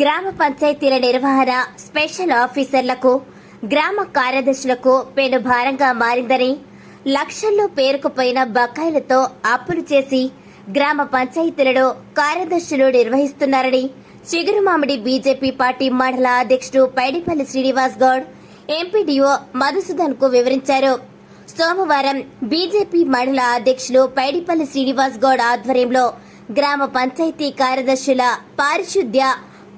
గ్రామ పంచాయతీల నిర్వహణ స్పెషల్ ఆఫీసర్లకు గ్రామ కార్యదర్శులకు పెను భారంగా మారిందని లక్షల్లో పేరుకుపోయిన బకాయిలతో అప్పులు చేసి గ్రామ పంచాయతీలలో కార్యదర్శులు నిర్వహిస్తున్నారని చిగురుమామిడి బీజేపీ పార్టీ మండల అధ్యక్షుడు పైడిపల్లి శ్రీనివాస్ గౌడ్ ఎంపీడీఓ మధుసూదన్కు వివరించారు. సోమవారం బీజేపీ మండల అధ్యక్షులు పైడిపల్లి శ్రీనివాస్ గౌడ్ ఆధ్వర్యంలో గ్రామ పంచాయతీ కార్యదర్శుల పారిశుద్ధ్య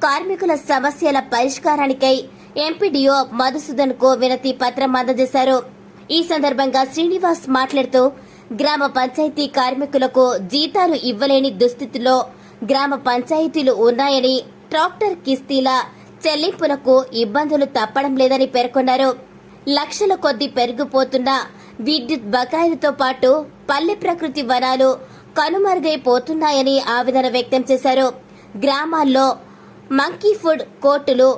కార్మికుల సమస్యల పరిష్కారానికై ఎంపీడీఓ మధుసూదన్కు వినతి పత్రం అందజేశారు. ఈ సందర్భంగా శ్రీనివాస్ మాట్లాడుతూ గ్రామ పంచాయతీ కార్మికులకు జీతాలు ఇవ్వలేని దుస్థితిలో గ్రామ పంచాయతీలు ఉన్నాయని ట్రాక్టర్ కిస్తీల చెల్లింపులకు ఇబ్బందులు తప్పడం లేదని పేర్కొన్నారు. లక్షల కొద్దీ పెరిగిపోతున్న విద్యుత్ బకాయిలతో పాటు పల్లె ప్రకృతి వనాలు కనుమరుగైపోతున్నాయని ఆవేదన వ్యక్తం చేశారు. గ్రామాల్లో మంకీ ఫుడ్ కోర్టులు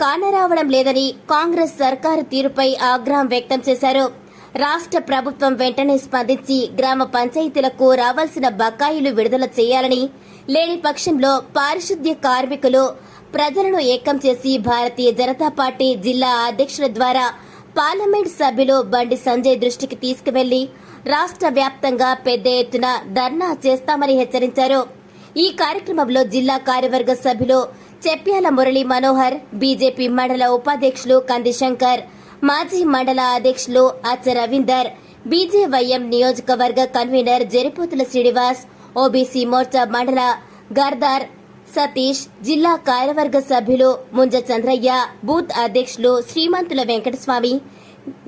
కానరావడం లేదని కాంగ్రెస్ సర్కారు తీరుపై ఆగ్రహం వ్యక్తం చేశారు. రాష్ట్ర ప్రభుత్వం వెంటనే స్పందించి గ్రామ పంచాయతీలకు రావాల్సిన బకాయిలు విడుదల చేయాలని లేని పక్షంలో పారిశుద్ధ్య కార్మికులు ప్రజలను ఏకం చేసి భారతీయ జనతా పార్టీ జిల్లా అధ్యక్షుల ద్వారా పార్లమెంట్ సభ్యులు బండి సంజయ్ దృష్టికి తీసుకువెళ్ళి రాష్ట్ర వ్యాప్తంగా పెద్ద ఎత్తున ధర్నా చేస్తామని హెచ్చరించారు. ఈ కార్యక్రమంలో జిల్లా కార్యవర్గ సభ్యులు చెప్యాల మురళీ మనోహర్ బీజేపీ మండల ఉపాధ్యక్షులు కంది శంకర్ మాజీ మండల అధ్యక్షులు అచ్చ రవీందర్ బీజేవైఎం నియోజకవర్గ కన్వీనర్ జరిపోతుల శ్రీనివాస్ ఓబీసీ మోర్చా మండల గర్దార్ సతీష్ జిల్లా కార్యవర్గ సభ్యులు ముంజ చంద్రయ్య బూత్ అధ్యక్షులు శ్రీమంతుల వెంకటస్వామి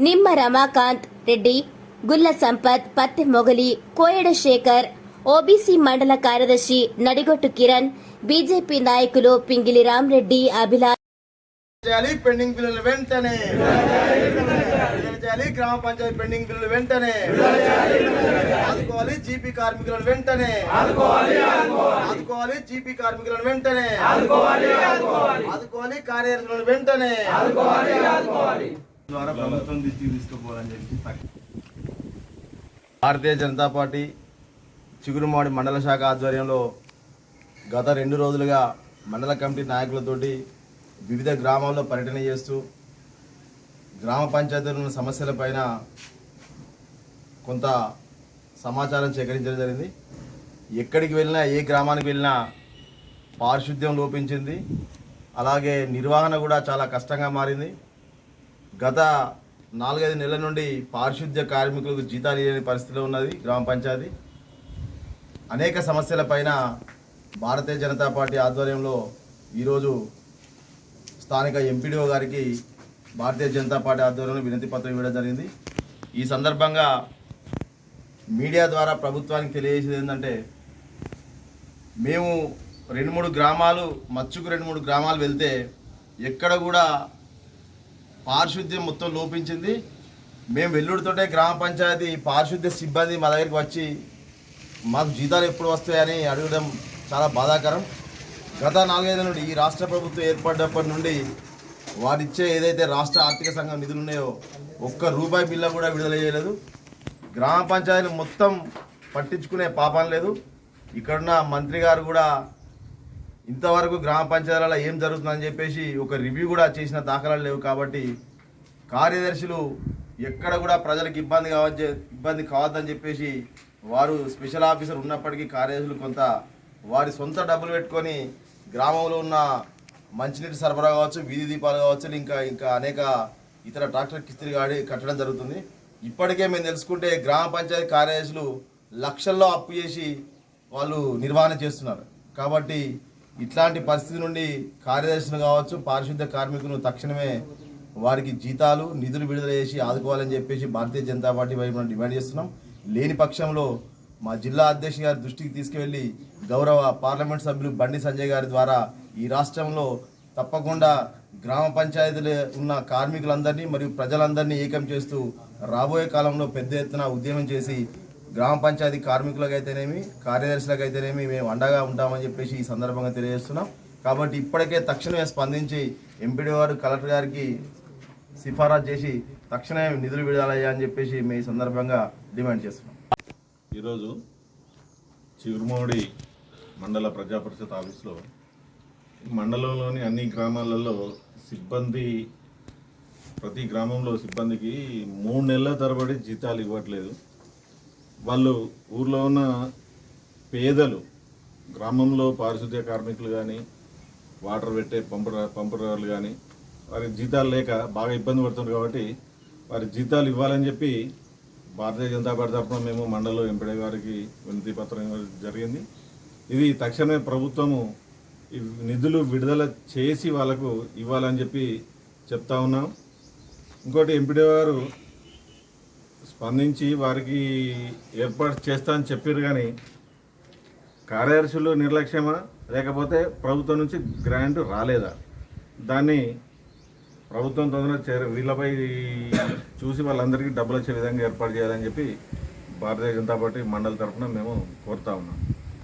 నిమ్మ రమాకాంత్ రెడ్డి గుల్ల సంపత్ పత్తి మొగలి కోయడ శేఖర్ ఓబీసీ మండల కార్యదర్శి నడిగొట్టు కిరణ్ బీజేపీ నాయకులు పింగిలి రామ్రెడ్డి అభిలాష్ చేయాలి పెండింగ్ బిల్లులు వెంటనే. చేయాలి గ్రామ పంచాయతీ పెండింగ్ బిల్లులు వెంటనే. ఆదుకోవాలి జీపీ కార్మికులను వెంటనే. ఆదుకోవాలి జీపీ కార్మికులను వెంటనే. ఆదుకోవాలి కార్యదర్శులను వెంటనే. ద్వారా ప్రభుత్వం దృష్టికి తీసుకుపోవాలని చెప్పి భారతీయ జనతా పార్టీ చిగురుమాడి మండల శాఖ ఆధ్వర్యంలో గత రెండు రోజులుగా మండల కమిటీ నాయకులతోటి వివిధ గ్రామాల్లో పర్యటన చేస్తూ గ్రామ పంచాయతీలో ఉన్న సమస్యలపైన కొంత సమాచారం సేకరించడం జరిగింది. ఎక్కడికి వెళ్ళినా ఏ గ్రామానికి వెళ్ళినా పారిశుద్ధ్యం లోపించింది. అలాగే నిర్వహణ కూడా చాలా కష్టంగా మారింది. గత నాలుగైదు నెలల నుండి పారిశుద్ధ్య కార్మికులకు జీతాలు ఇవ్వని పరిస్థితిలో ఉన్నది గ్రామ పంచాయతీ. అనేక సమస్యలపైన భారతీయ జనతా పార్టీ ఆధ్వర్యంలో ఈరోజు స్థానిక ఎంపీడీఓ గారికి భారతీయ జనతా పార్టీ ఆధ్వర్యంలో వినతి పత్రం ఇవ్వడం జరిగింది. ఈ సందర్భంగా మీడియా ద్వారా ప్రభుత్వానికి తెలియజేసేది ఏంటంటే మేము రెండు మూడు గ్రామాలు మచ్చుకు రెండు మూడు గ్రామాలు వెళ్తే ఎక్కడ కూడా పారిశుద్ధ్యం మొత్తం లోపించింది. మేము వెల్లుడితోటే గ్రామ పంచాయతీ పారిశుద్ధ్య సిబ్బంది మా దగ్గరికి వచ్చి మాకు జీతాలు ఎప్పుడు వస్తాయని అడగడం చాలా బాధాకరం. గత నాలుగైదు నుండి ఈ రాష్ట్ర ప్రభుత్వం ఏర్పడినప్పటి నుండి వారిచ్చే ఏదైతే రాష్ట్ర ఆర్థిక సంఘం నిధులు ఉన్నాయో ఒక్క రూపాయి బిల్ల కూడా విడుదల చేయలేదు. గ్రామ పంచాయతీలు మొత్తం పట్టించుకునే పాపం లేదు. ఇక్కడున్న మంత్రి గారు కూడా ఇంతవరకు గ్రామ పంచాయతీలలో ఏం జరుగుతుందని చెప్పేసి ఒక రివ్యూ కూడా చేసిన దాఖలాలు లేవు కాబట్టి కార్యదర్శులు ఎక్కడ కూడా ప్రజలకు ఇబ్బంది కావచ్చు ఇబ్బంది కావద్దని చెప్పేసి వారు స్పెషల్ ఆఫీసర్ ఉన్నప్పటికీ కార్యదర్శులు కొంత వారి సొంత డబ్బులు పెట్టుకొని గ్రామంలో ఉన్న మంచినీటి సరఫరా కావచ్చు వీధి దీపాలు కావచ్చు ఇంకా ఇంకా అనేక ఇతర ట్రాక్టర్ కిస్తీలు కాడి కట్టడం జరుగుతుంది. ఇప్పటికే మేము తెలుసుకుంటే గ్రామ పంచాయతీ కార్యదర్శులు లక్షల్లో అప్పు చేసి వాళ్ళు నిర్వహణ చేస్తున్నారు. కాబట్టి ఇట్లాంటి పరిస్థితి నుండి కార్యదర్శులు కావచ్చు పారిశుద్ధ కార్మికులను తక్షణమే వారికి జీతాలు నిధులు విడుదల చేసి ఆదుకోవాలని చెప్పేసి భారతీయ జనతా పార్టీ వైపు మనం డిమాండ్ చేస్తున్నాం. లేని పక్షంలో మా జిల్లా అధ్యక్షుడి గారి దృష్టికి తీసుకువెళ్ళి గౌరవ పార్లమెంట్ సభ్యులు బండి సంజయ్ గారి ద్వారా ఈ రాష్ట్రంలో తప్పకుండా గ్రామ పంచాయతీలు ఉన్న కార్మికులందరినీ మరియు ప్రజలందరినీ ఏకం చేస్తూ రాబోయే కాలంలో పెద్ద ఎత్తున ఉద్యమం చేసి గ్రామ పంచాయతీ కార్మికులకైతేనేమి కార్యదర్శులకైతేనేమి మేము అండగా ఉంటామని చెప్పేసి ఈ సందర్భంగా తెలియజేస్తున్నాం. కాబట్టి ఇప్పటికే తక్షణమే స్పందించి ఎంపీడీ వారు కలెక్టర్ గారికి సిఫారసు చేసి తక్షణమే నిధులు విడుదలయ్యా అని చెప్పేసి మేము ఈ సందర్భంగా డిమాండ్ చేస్తున్నాం. ఈరోజు చిగురుమూడి మండల ప్రజా పరిషత్ ఆఫీస్లో మండలంలోని అన్ని గ్రామాలలో సిబ్బంది ప్రతి గ్రామంలో సిబ్బందికి మూడు నెలల తరబడి జీతాలు ఇవ్వట్లేదు. వాళ్ళు ఊర్లో ఉన్న పేదలు గ్రామంలో పారిశుద్ధ్య కార్మికులు కానీ వాటర్ పెట్టే పంపర పంపరాలు కానీ వారి జీతాలు లేక బాగా ఇబ్బంది పడుతున్నారు కాబట్టి వారి జీతాలు ఇవ్వాలని చెప్పి భారతీయ జనతా పార్టీ తరఫున మేము మండలం ఎంపీ గారికి వినతి పత్రం జరిగింది. ఇది తక్షణమే ప్రభుత్వము నిధులు విడుదల చేసి వాళ్ళకు ఇవ్వాలని చెప్పి చెప్తా ఉన్నాం. ఇంకోటి ఎంపీడీ గారు స్పందించి వారికి ఏర్పాటు చేస్తా అని చెప్పారు కానీ కార్యదర్శులు నిర్లక్ష్యమా? లేకపోతే ప్రభుత్వం నుంచి గ్రాంట్ రాలేదా? దాన్ని ప్రభుత్వం తొందరగా చేర వీళ్ళపై చూసి వాళ్ళందరికీ డబ్బులు వచ్చే విధంగా ఏర్పాటు చేయాలని చెప్పి భారతీయ జనతా పార్టీ మండలి తరఫున మేము కోరుతా ఉన్నాం.